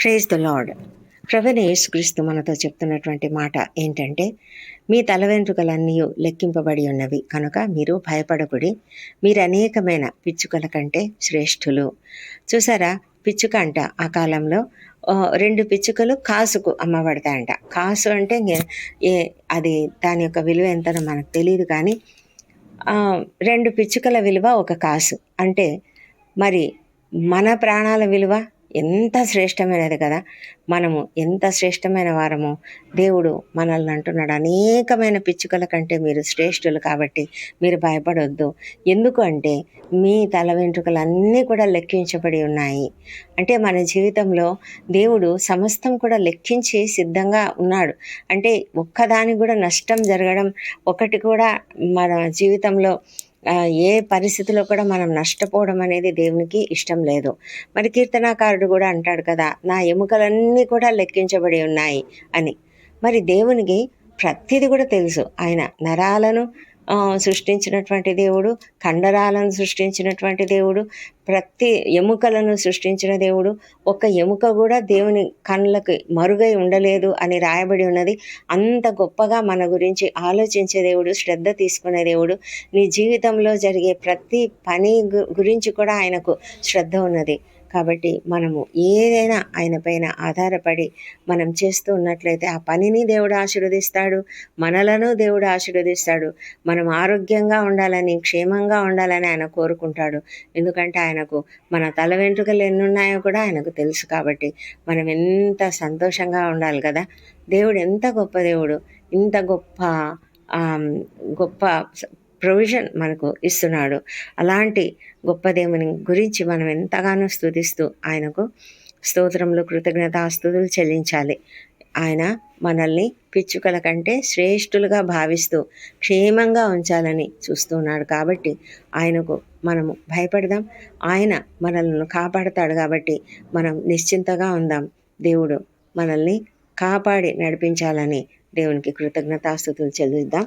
Praise the lord ప్రవీణ యేసుక్రీస్తు మనతో చెప్తున్నటువంటి మాట ఏంటంటే మీ తల వెంట్రుకలన్నీ లెక్కింపబడి ఉన్నవి. కనుక మీరు భయపడకుడి. మీరు అనేకమైన పిచ్చుకల కంటే శ్రేష్ఠులు. చూసారా? పిచ్చుక అంట ఆ కాలంలో. రెండు పిచ్చుకలు కాసుకు అమ్మబడతాయంట. కాసు అంటే ఏ అది దాని యొక్క విలువ ఎంతనో మనకు తెలియదు కానీ రెండు పిచ్చుకల విలువ ఒక కాసు. అంటే మరి మన ప్రాణాల విలువ ఎంత శ్రేష్టమైనది కదా? మనము ఎంత శ్రేష్టమైన వారము? దేవుడు మనల్ని అంటున్నాడు. అనేకమైన పిచ్చుకల కంటే మీరు శ్రేష్ఠులు కాబట్టి మీరు భయపడొద్దు. ఎందుకు అంటే మీ తల వెంట్రుకలు అన్నీ కూడా లెక్కించబడి ఉన్నాయి. అంటే మన జీవితంలో దేవుడు సమస్తం కూడా లెక్కించి సిద్ధంగా ఉన్నాడు. అంటే ఒక్కదానికి కూడా నష్టం జరగడం ఒకటి కూడా మన జీవితంలో ఏ పరిస్థితిలో కూడా మనం నష్టపోవడం అనేది దేవునికి ఇష్టం లేదు. మరి కీర్తనాకారుడు కూడా అంటాడు కదా నా ఎముకలన్నీ కూడా లెక్కించబడి ఉన్నాయి అని. మరి దేవునికి ప్రతిది కూడా తెలుసు. ఆయన నరాలను సృష్టించినటువంటి దేవుడు కండరాలను సృష్టించినటువంటి దేవుడు ప్రతి ఎముకలను సృష్టించిన దేవుడు. ఒక ఎముక కూడా దేవుని కళ్ళకి మరుగై ఉండలేదు అని రాయబడి ఉన్నది. అంత గొప్పగా మన గురించి ఆలోచించే దేవుడు శ్రద్ధ తీసుకునే దేవుడు. నీ జీవితంలో జరిగే ప్రతి పని గురించి కూడా ఆయనకు శ్రద్ధ ఉన్నది. కాబట్టి మనము ఏదైనా ఆయన పైన ఆధారపడి మనం చేస్తూ ఉన్నట్లయితే ఆ పనిని దేవుడు ఆశీర్వదిస్తాడు మనలను దేవుడు ఆశీర్వదిస్తాడు మనం ఆరోగ్యంగా ఉండాలని క్షేమంగా ఉండాలని ఆయన కోరుకుంటాడు. ఎందుకంటే ఆయనకు మన తల వెంట్రుకలు ఎన్ని ఉన్నాయో కూడా ఆయనకు తెలుసు కాబట్టి మనం ఎంత సంతోషంగా ఉండాలి కదా. దేవుడు ఎంత గొప్ప దేవుడు ఇంత గొప్ప గొప్ప ప్రొవిజన్ మనకు ఇస్తున్నాడు. అలాంటి గొప్ప దేవుని గురించి మనం ఎంతగానో స్థుతిస్తూ ఆయనకు స్తోత్రములు కృతజ్ఞతాస్తుతులు చెల్లించాలి. ఆయన మనల్ని పిచ్చుకల కంటే శ్రేష్ఠులుగా భావిస్తూ క్షేమంగా ఉంచాలని చూస్తున్నాడు కాబట్టి ఆయనకు మనము భయపడదాం. ఆయన మనల్ని కాపాడతాడు కాబట్టి మనం నిశ్చింతగా ఉందాం. దేవుడు మనల్ని కాపాడి నడిపించాలని దేవునికి కృతజ్ఞతాస్తుతులు చెల్లిద్దాం.